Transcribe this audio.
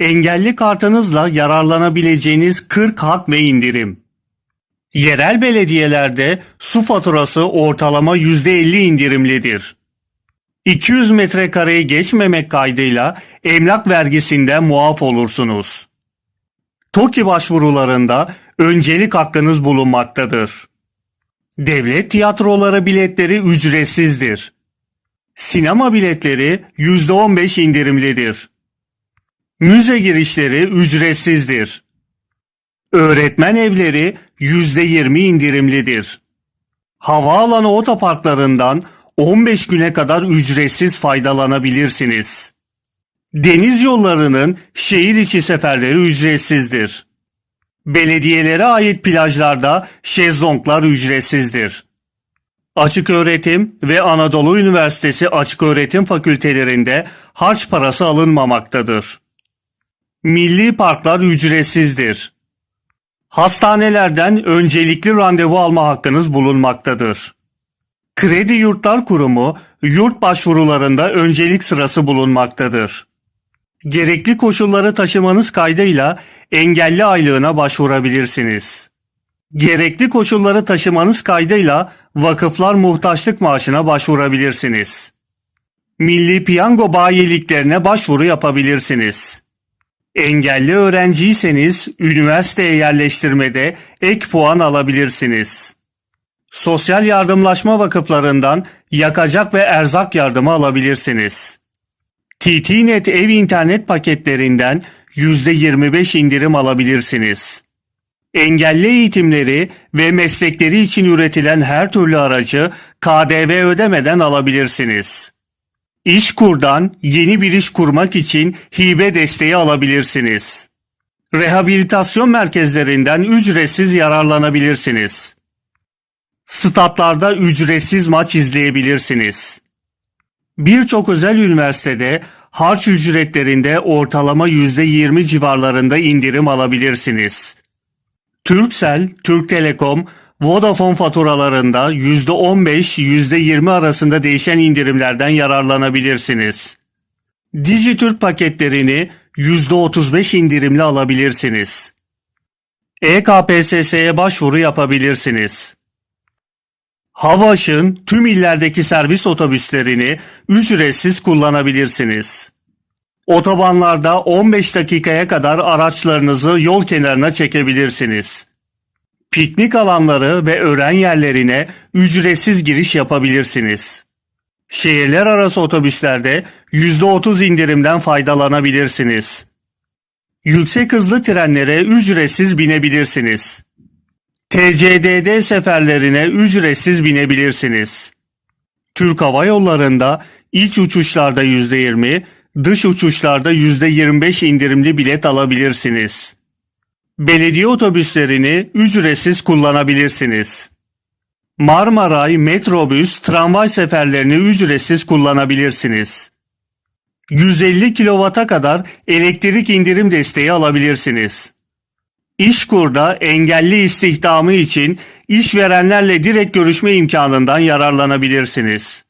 engelli kartınızla yararlanabileceğiniz 40 hak ve indirim. Yerel belediyelerde su faturası ortalama %50 indirimlidir. 200 metrekareyi geçmemek kaydıyla emlak vergisinden muaf olursunuz. TOKİ başvurularında öncelik hakkınız bulunmaktadır. Devlet tiyatroları biletleri ücretsizdir. Sinema biletleri %15 indirimlidir. Müze girişleri ücretsizdir. Öğretmen evleri %20 indirimlidir. Havaalanı otoparklarından 15 güne kadar ücretsiz faydalanabilirsiniz. Deniz yollarının şehir içi seferleri ücretsizdir. Belediyelere ait plajlarda şezlonglar ücretsizdir. Açık öğretim ve Anadolu Üniversitesi açık öğretim fakültelerinde harç parası alınmamaktadır. Milli parklar ücretsizdir. Hastanelerden öncelikli randevu alma hakkınız bulunmaktadır. Kredi Yurtlar Kurumu yurt başvurularında öncelik sırası bulunmaktadır. Gerekli koşulları taşımanız kaydıyla engelli aylığına başvurabilirsiniz. Gerekli koşulları taşımanız kaydıyla vakıflar muhtaçlık maaşına başvurabilirsiniz. Milli piyango bayiliklerine başvuru yapabilirsiniz. Engelli öğrenciyseniz üniversiteye yerleştirmede ek puan alabilirsiniz. Sosyal yardımlaşma vakıflarından yakacak ve erzak yardımı alabilirsiniz. TTNet ev internet paketlerinden %25 indirim alabilirsiniz. Engelli eğitimleri ve meslekleri için üretilen her türlü aracı KDV ödemeden alabilirsiniz. İşkur'dan yeni bir iş kurmak için hibe desteği alabilirsiniz. Rehabilitasyon merkezlerinden ücretsiz yararlanabilirsiniz. Statlarda ücretsiz maç izleyebilirsiniz. Birçok özel üniversitede harç ücretlerinde ortalama %20 civarlarında indirim alabilirsiniz. Turkcell, Türk Telekom, Vodafone faturalarında %15-%20 arasında değişen indirimlerden yararlanabilirsiniz. Dijitürk paketlerini %35 indirimli alabilirsiniz. EKPSS'ye başvuru yapabilirsiniz. Havaş'ın tüm illerdeki servis otobüslerini ücretsiz kullanabilirsiniz. Otobanlarda 15 dakikaya kadar araçlarınızı yol kenarına çekebilirsiniz. Piknik alanları ve öğren yerlerine ücretsiz giriş yapabilirsiniz. Şehirler arası otobüslerde %30 indirimden faydalanabilirsiniz. Yüksek hızlı trenlere ücretsiz binebilirsiniz. TCDD seferlerine ücretsiz binebilirsiniz. Türk Hava Yolları'nda iç uçuşlarda %20, dış uçuşlarda %25 indirimli bilet alabilirsiniz. Belediye otobüslerini ücretsiz kullanabilirsiniz. Marmaray, metrobüs, tramvay seferlerini ücretsiz kullanabilirsiniz. 150 kilovata kadar elektrik indirim desteği alabilirsiniz. İşkur'da engelli istihdamı için işverenlerle direkt görüşme imkanından yararlanabilirsiniz.